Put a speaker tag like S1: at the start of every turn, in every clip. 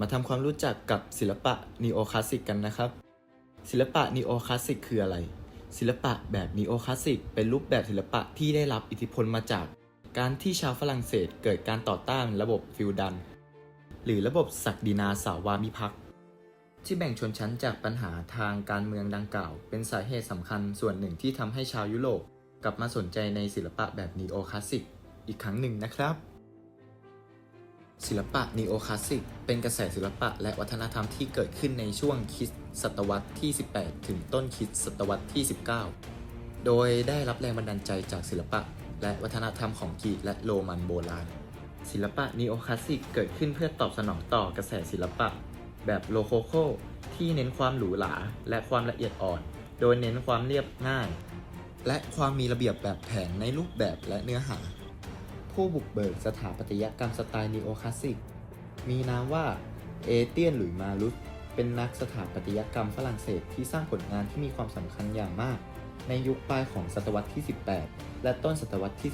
S1: มาทำความรู้จักกับศิลปะนีโอคลาสสิกกันนะครับ ศิลปะนีโอคลาสสิกคืออะไร ศิลปะแบบนีโอคลาสสิกเป็นรูปแบบศิลปะที่ได้รับอิทธิพลมาจาก การที่ชาวฝรั่งเศสเกิดการต่อต้านระบบฟิวดัลหรือระบบศักดินาสาวามิภักดิ์ที่แบ่งชนชั้นจากปัญหาทางการเมืองดังกล่าว เป็นสาเหตุสำคัญส่วนหนึ่งที่ทำให้ชาวยุโรปกลับมาสนใจในศิลปะแบบนีโอคลาสสิกอีกครั้งหนึ่งนะครับ ศิลปะนีโอคลาสสิกเป็นกระแสศิลปะและวัฒนธรรมที่เกิดขึ้นในช่วงคริสตศตวรรษที่ 18 ถึงต้นคริสตศตวรรษที่ 19 โดยได้รับแรงบันดาลใจจากศิลปะ และวัฒนธรรมของกรีกและโรมันโบราณ ศิลปะนีโอคลาสสิกเกิดขึ้นเพื่อตอบสนองต่อกระแสศิลปะ แบบโลโคโคที่เน้นความหรูหราและความละเอียดอ่อน โดยเน้นความเรียบง่าย และความมีระเบียบแบบแผนในรูปแบบและเนื้อหา ผู้บุกเบิกสถาปัตยกรรมสไตล์นีโอคลาสสิก มีนามว่าเอเตียนหลุยมารุสเป็นนักสถาปัตยกรรมฝรั่งเศสที่สร้างผลงานที่มีความสำคัญอย่างมาก ในยุคปลายของศตวรรษที่ 18 และต้นศตวรรษที่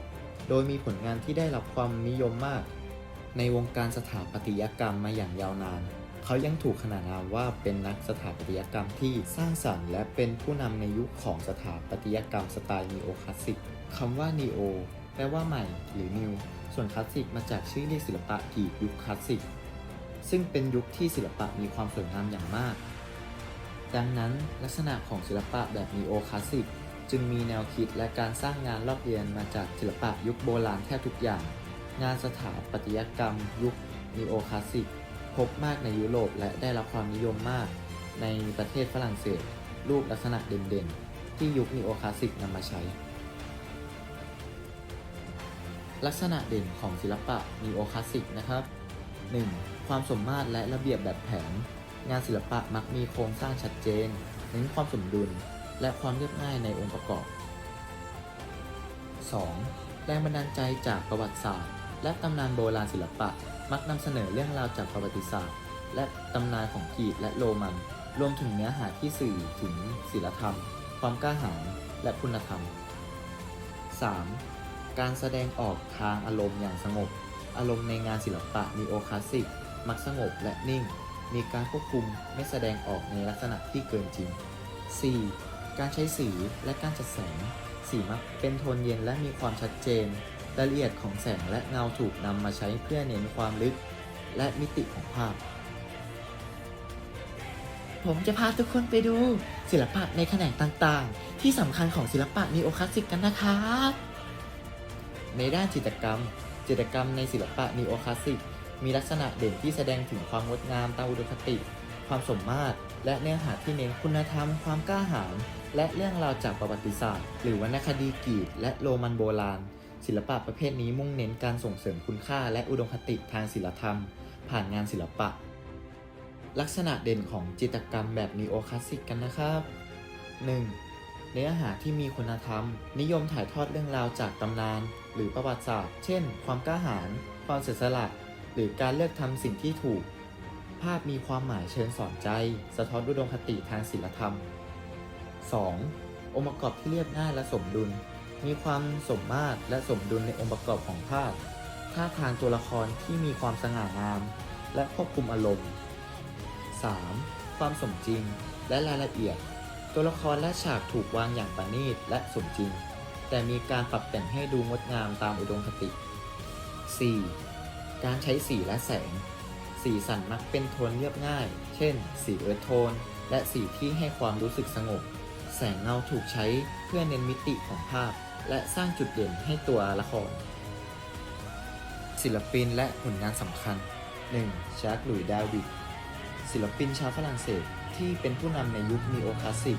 S1: 19 โดยมีผลงานที่ได้รับความนิยมมาก ในวงการสถาปัตยกรรมมาอย่างยาวนาน เขายังถูกขนานนามว่าเป็นนักสถาปัตยกรรมที่สร้างสรรค์และเป็นผู้นำในยุคของสถาปัตยกรรมสไตล์นีโอคลาสสิกคำว่านีโอ แปลว่าใหม่หรือ new ส่วนคลาสสิกมาจากชื่อเรียกศิลปะกรีกยุคคลาสสิก ซึ่งเป็นยุคที่ศิลปะมีความสวยงามอย่างมาก ดังนั้นลักษณะของศิลปะแบบนีโอคลาสสิกจึงมีแนวคิดและการสร้างงานลอกเลียนมาจากศิลปะยุคโบราณแทบทุกอย่าง งานสถาปัตยกรรม ยุคนีโอคลาสสิกพบมากในยุโรปและได้รับความนิยมมาก ในประเทศฝรั่งเศส รูปลักษณะเด่นๆ ที่ยุคนีโอคลาสสิกนำมาใช้ ลักษณะเด่นของศิลปะนีโอคลาสสิกนะครับ 1. ความสมมาตรและระเบียบแบบแผน งานศิลปะมักมีโครงสร้างชัดเจน เน้นความสมดุล และความเรียบง่ายในองค์ประกอบ 2. แรงบันดาลใจจากประวัติศาสตร์ และตำนานโบราณศิลปะ มักนำเสนอเรื่องราวจากประวัติศาสตร์ และตำนานของกรีกและโรมัน รวมถึงเนื้อหาที่สื่อถึงศิลธรรม ความกล้าหาญและคุณธรรม 3. การแสดงออกทางอารมณ์อย่างสงบ อารมณ์ในงานศิลปะนีโอคลาสสิก มักสงบและนิ่ง มีการควบคุมไม่แสดงออกในลักษณะที่เกินจริง 4. การใช้สีและการจัดแสง สีมักเป็นโทนเย็นและมีความชัดเจน รายละเอียดของแสงและเงาถูกนำมาใช้เพื่อเน้นความลึก และมิติของภาพ ผมจะพาทุกคนไปดูศิลปะในแขนงต่างๆ ที่สำคัญของศิลปะนีโอคลาสสิกกันนะครับ ในด้านจิตรกรรม จิตรกรรมในศิลปะนีโอคลาสสิก มีลักษณะเด่นที่แสดงถึงความงดงามตามอุดมคติ ความสมมาตร และเนื้อหาที่เน้นคุณธรรม ความกล้าหาญ และเรื่องราวจากประวัติศาสตร์ หรือวรรณคดีกรีกและโรมันโบราณ ศิลปะประเภทนี้มุ่งเน้นการส่งเสริมคุณค่า และอุดมคติทางศิลธรรม ผ่านงานศิลปะ ลักษณะเด่นของจิตรกรรมแบบนีโอคลาสสิกกันนะครับ 1. เนื้อหาที่มีคุณธรรม นิยมถ่ายทอดเรื่องราวจากตำนาน หรือประวัติศาสตร์ เช่น ความกล้าหาญ ความเสียสละ หรือการเลือกทำสิ่งที่ถูก ภาพมีความหมายเชิงสอนใจ สะท้อนอุดมคติทางศิลธรรม 2. องค์ประกอบที่เรียบง่ายและสมดุล มีความสมมาตรและสมดุลในองค์ประกอบของภาพ ท่าทางตัวละครที่มีความสง่างาม และควบคุมอารมณ์ 3. ความสมจริงและรายละเอียด ตัวละครและฉากถูกวางอย่างประณีตและสมจริง แต่มีการปรับแต่งให้ดูงดงามตามอุดมคติ 4. การใช้สีและแสง สีสันมักเป็นโทนเรียบง่าย เช่น สีเอิร์ธโทน และสีที่ให้ความรู้สึกสงบ แสงเงาถูกใช้เพื่อเน้นมิติของภาพ และสร้างจุดเด่นให้ตัวละคร ศิลปินและผลงานสำคัญ 1. ชาร์กหลุยส์ดาวิดศิลปินชาวฝรั่งเศส ที่เป็นผู้นำในยุคนีโอคลาสสิก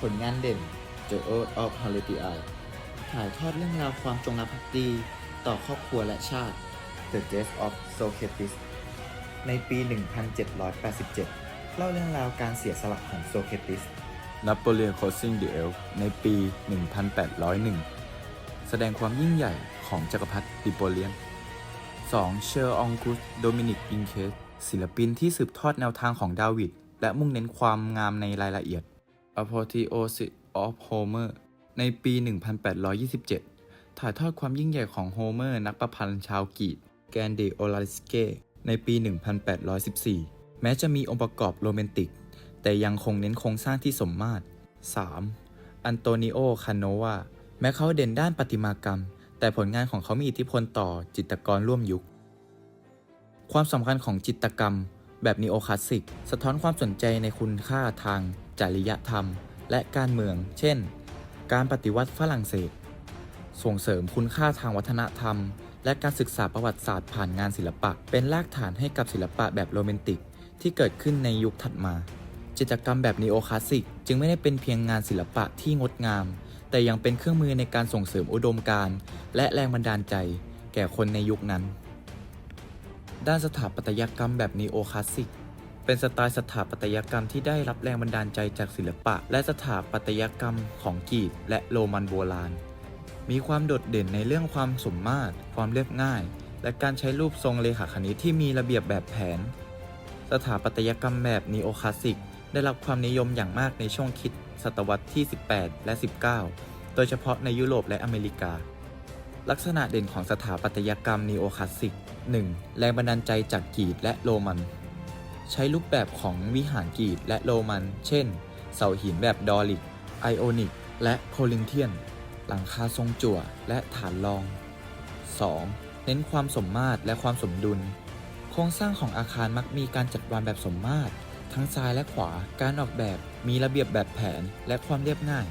S1: ผลงานเด่น The Oath of h o l y d i ถ่ายทอดเรื่องราวความจงรักภักดีต่อครอบครัวและชาติ The Death of Socrates ในปี 1787 เล่าเรื่องราวการเสียสละของโซเคติส
S2: นโปเลียน Crossing the Alps ในปี 1801 แสดงความยิ่งใหญ่ของจักรพรรดิดิโปเลียน 2. เชอร์องกุสโดมินิกอินเคสศิลปินที่สืบทอดแนวทางของดาวิด และมุ่งเน้นความงามในรายละเอียด Apotheosis of Homer ในปี 1827 ถ่ายทอดความยิ่งใหญ่ของโฮเมอร์นักประพันธ์ชาวกรีกแกนเดโอลาริสเกในปี 1814 แม้จะมีองค์ประกอบโรแมนติก แต่ยังคงเน้นโครงสร้างที่สมมาตร 3. อันโตนิโอ คาโนวา แม้เขาเด่นด้านประติมากรรม แต่ผลงานของเขามีอิทธิพลต่อจิตรกรร่วมยุค ความสำคัญของจิตรกรรม แบบนีโอคลาสสิก สะท้อนความสนใจในคุณค่าทางจริยธรรม และการเมือง เช่น การปฏิวัติฝรั่งเศส ส่งเสริมคุณค่าทางวัฒนธรรม และการศึกษาประวัติศาสตร์ผ่านงานศิลปะ เป็นรากฐานให้กับศิลปะแบบโรแมนติก ที่เกิดขึ้นในยุคถัดมา จิตรกรรมแบบนีโอคลาสสิก จึงไม่ได้เป็นเพียงงานศิลปะที่งดงาม แต่ยังเป็นเครื่องมือในการส่งเสริมอุดมการณ์และแรงบันดาลใจ แก่คนในยุคนั้น ด้านสถาปัตยกรรมแบบนีโอคลาสสิก เป็นสไตล์สถาปัตยกรรมที่ได้รับแรงบันดาลใจจากศิลปะ และสถาปัตยกรรมของกรีกและโรมันโบราณ มีความโดดเด่นในเรื่องความสมมาตร ความเรียบง่าย และการใช้รูปทรงเลขาคณิตที่มีระเบียบแบบแผน สถาปัตยกรรมแบบนีโอคลาสสิกได้รับความนิยมอย่างมากในช่วงคริดศตวรรษที่ 18 และ 19 โดยเฉพาะในยุโรปและอเมริกา ลักษณะเด่นของสถาปัตยกรรมนีโอคลาสสิก 1. แรงบันดาลใจจากกรีกและโรมัน ใช้รูปแบบของวิหารกรีกและโรมัน เช่น เสาหินแบบดอริก ไอโอนิก และโคลินเทียน หลังคาทรงจั่วและฐานรอง 2. เน้นความสมมาตรและความสมดุล โครงสร้างของอาคารมักมีการจัดวางแบบสมมาตร ทั้งซ้ายและขวา การออกแบบมีระเบียบแบบแผนและความเรียบง่าย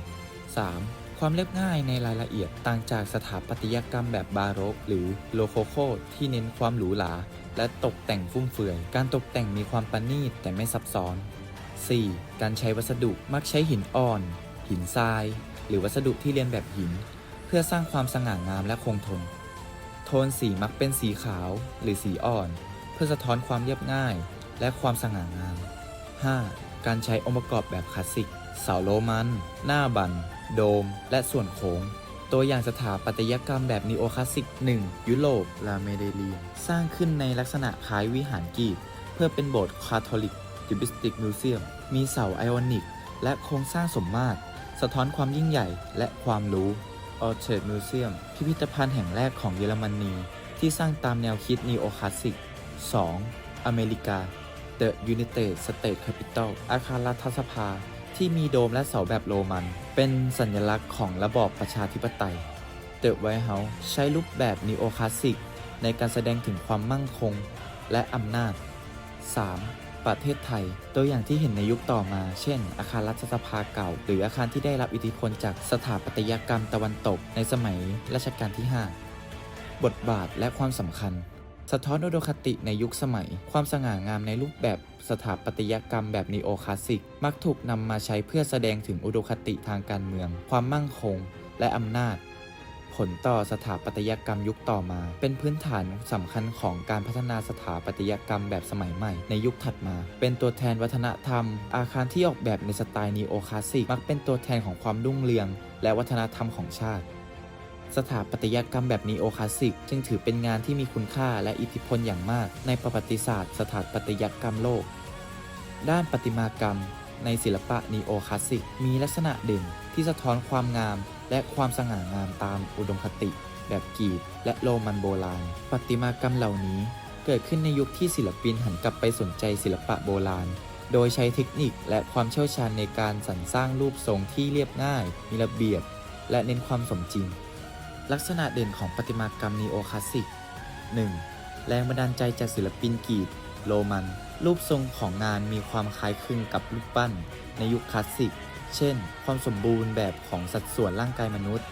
S2: 3. ความเรียบง่ายในรายละเอียดต่างจากสถาปัตยกรรมแบบบาโรกหรือโลโคโคที่เน้นความหรูหราและตกแต่งฟุ่มเฟือย การตกแต่งมีความประณีตแต่ไม่ซับซ้อน 4. การใช้วัสดุมักใช้หินอ่อน หินทราย หรือวัสดุที่เรียนแบบหิน เพื่อสร้างความสง่างามและคงทน โทนสีมักเป็นสีขาวหรือสีอ่อน เพื่อสะท้อนความเรียบง่าย และความสง่างาม 5. การใช้องค์ประกอบแบบคลาสสิก เสาโรมัน หน้าบัน โดม และส่วนโค้ง ตัวอย่างสถาปัตยกรรมแบบนีโอคลาสสิก 1. ยุโรปลาเมเดเลียนสร้างขึ้นในลักษณะคล้ายวิหารกรีกเพื่อเป็นโบสถ์คาทอลิกดิบิสติกมิวเซียมมีเสาไอออนิก และโครงสร้างสมมาตร สะท้อนความยิ่งใหญ่และความรู้ออเ r ร์ดมิวเซียมพิพิธภัณฑ์แห่งแรกของเยอรมนีที่สร้างตามแนวคิดนีโอคลาสสิก 2. อเมริกา The United States Capitol อาคารรัฐสภา ที่มีโดมและเสาแบบโรมัน เป็นสัญลักษณ์ของระบอบประชาธิปไตย The White House ใช้รูปแบบนีโอคลาสสิกในการแสดงถึงความมั่งคงและอำนาจ 3. ประเทศไทย ตัวอย่างที่เห็นในยุคต่อมา เช่น อาคารรัฐสภาเก่า หรืออาคารที่ได้รับอิทธิพลจากสถาปัตยกรรมตะวันตกในสมัยรัชกาลที่ 5 บทบาทและความสำคัญ สะท้อนอุดมคติในยุคสมัย ความสง่างามในรูปแบบสถาปัตยกรรมแบบนีโอคลาสสิก มักถูกนำมาใช้เพื่อแสดงถึงอุดมคติทางการเมือง ความมั่งคง และอำนาจ ผลต่อสถาปัตยกรรมยุคต่อมา เป็นพื้นฐานสำคัญของการพัฒนาสถาปัตยกรรมแบบสมัยใหม่ ในยุคถัดมา เป็นตัวแทนวัฒนธรรม อาคารที่ออกแบบในสไตล์นีโอคลาสสิกมักเป็นตัวแทนของความรุ่งเรือง และวัฒนธรรมของชาติ สถาปัตยกรรมแบบนีโอคลาสสิก จึงถือเป็นงานที่มีคุณค่าและอิทธิพลอย่างมาก ในประวัติศาสตร์ สถาปัตยกรรมโลก ด้านประติมากรรม ในศิลปะนีโอคลาสสิก มีลักษณะเด่นที่สะท้อนความงาม และความสง่างามตามอุดมคติ แบบกรีกและโรมันโบราณประติมากรรมเหล่านี้ เกิดขึ้นในยุคที่ศิลปินหันกลับไปสนใจศิลปะโบราณโดยใช้เทคนิคและความเชี่ยวชาญในการสรรสร้างรูปทรงที่เรียบง่าย มีระเบียบ และเน้นความสมจริง ลักษณะเด่นของประติมากรรมนีโอคลาสสิก 1. แรงบันดาลใจจากศิลปินกรีกโรมัน รูปทรงของงานมีความคล้ายคลึงกับรูปปั้น ในยุคคลาสสิก เช่น ความสมบูรณ์แบบของสัดส่วนร่างกายมนุษย์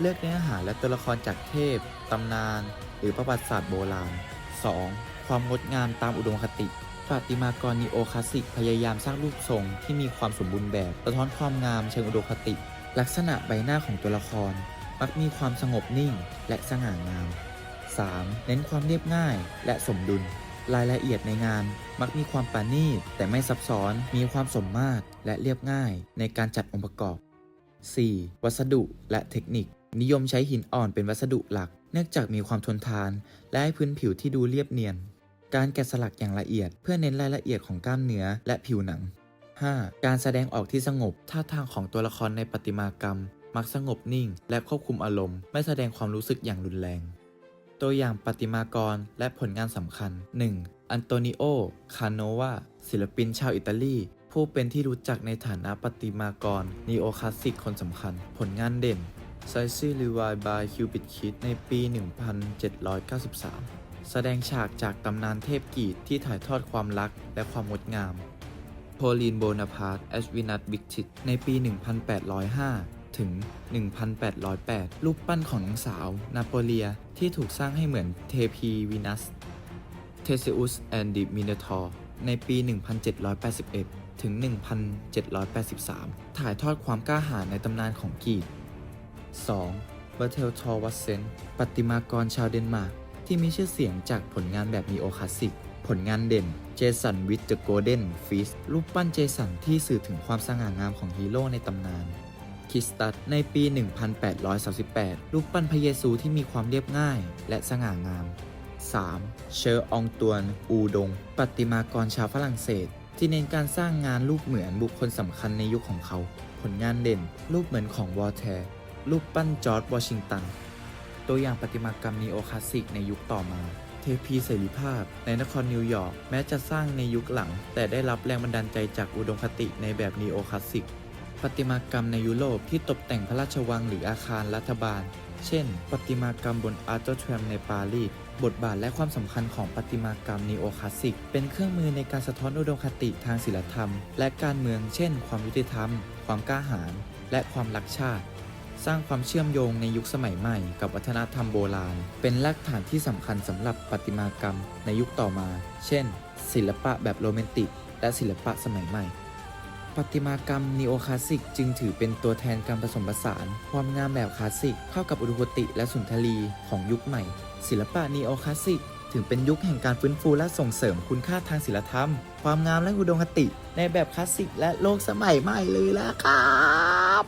S2: เลือกเนื้อหาและตัวละครจากเทพ ตำนาน หรือประวัติศาสตร์โบราณ 2. ความงดงามตามอุดมคติประติมากรนีโอคลาสสิกพยายามสร้างรูปทรงที่มีความสมบูรณ์แบบสะท้อนความงามเชิงอุดมคติ ลักษณะใบหน้าของตัวละคร มักมีความสงบนิ่งและสง่างาม 3. เน้นความเรียบง่ายและสมดุล รายละเอียดในงานมักมีความปาณีตแต่ไม่ซับซ้อน มีความสมมาตรและเรียบง่ายในการจัดองค์ประกอบ 4. วัสดุและเทคนิค นิยมใช้หินอ่อนเป็นวัสดุหลัก เนื่องจากมีความทนทาน และให้พื้นผิวที่ดูเรียบเนียน การแกะสลักอย่างละเอียด เพื่อเน้นรายละเอียดของกล้ามเนื้อและผิวหนัง 5. การแสดงออกที่สงบท่าทางของตัวละครในประติมากรรม มักสงบนิ่ง และควบคุมอารมณ์ ไม่แสดงความรู้สึกอย่างรุนแรง ตัวอย่างประติมากรและผลงานสำคัญ 1.
S1: อันโตนิโอ คาโนวา ศิลปินชาวอิตาลี ผู้เป็นที่รู้จักในฐานะประติมากรนีโอคลาสสิกคนสำคัญ ผลงานเด่นไซซี่รีวายบายคิวบิดคิดในปี 1793 แสดงฉากจากตำนานเทพกีตที่ถ่ายทอดความรักและความงดงามโพลีนโบนาพาร์ตแอชวินัทบิกชิตในปี 1805 ถึง 1808 รูปปั้นของนางสาว นาโปเลียที่ถูกสร้างให้เหมือนเทพีวีนัสเทเซอุสแอนดิมินทอร์ในปี 1781 ถึง 1783 ถ่ายทอดความกล้าหาญในตำนานของกรีก 2. เบอร์เทลทอวัสเซนประติมากรชาวเดนมาร์กที่มีชื่อเสียงจากผลงานแบบนีโอคลาสสิก ผลงานเด่นเจสันวิ t เ e อ o เ d นฟิสรูปปั้นเจสันที่สื่อถึงความสง่างามของฮีโร่ในตำนาน คริสตัสในปี 1838 รูปปั้นพระเยซูที่มีความเรียบง่ายและสง่างาม 3. เชอร์อองตวน อูดงประติมากรชาวฝรั่งเศส ที่เน้นการสร้างงานรูปเหมือนบุคคลสำคัญในยุคของเขา ผลงานเด่น รูปเหมือนของวอลแทร์รูปปั้นจอร์จวอชิงตัน ตัวอย่างประติมากรรมนีโอคลาสสิกในยุคต่อมา เทพีเสรีภาพ ในนครนิวยอร์กแม้จะสร้างในยุคหลัง แต่ได้รับแรงบันดาลใจจากอุดมคติในแบบนีโอคลาสสิก ประติมากรรมในยุโรปที่ตกแต่งพระราชวังหรืออาคารรัฐบาล เช่น ประติมากรรมบนอาร์ตแทรมในปารีส บทบาทและความสำคัญของประติมากรรมนีโอคลาสสิก เป็นเครื่องมือในการสะท้อนอุดมคติทางศิลธรรม และการเมือง เช่น ความยุติธรรม ความกล้าหาญ และความรักชาติ สร้างความเชื่อมโยงในยุคสมัยใหม่ กับวัฒนธรรมโบราณ เป็นรากฐานที่สำคัญสำหรับประติมากรรมในยุคต่อมา เช่น ศิลปะแบบโรแมนติก และศิลปะสมัยใหม่ ปฏิมากรรมนีโอคลาสสิกจึงถือเป็นตัวแทนการผสมผสาน ความงามแบบคลาสสิกเข้ากับอุดมคติและสุนทรีของยุคใหม่ ศิลปะนีโอคลาสสิกถึงเป็นยุคแห่งการฟื้นฟูและส่งเสริมคุณค่าทางศิลธรรม ความงามและอุดมคติ ในแบบคลาสสิกและโลกสมัยใหม่เลยล่ะครับ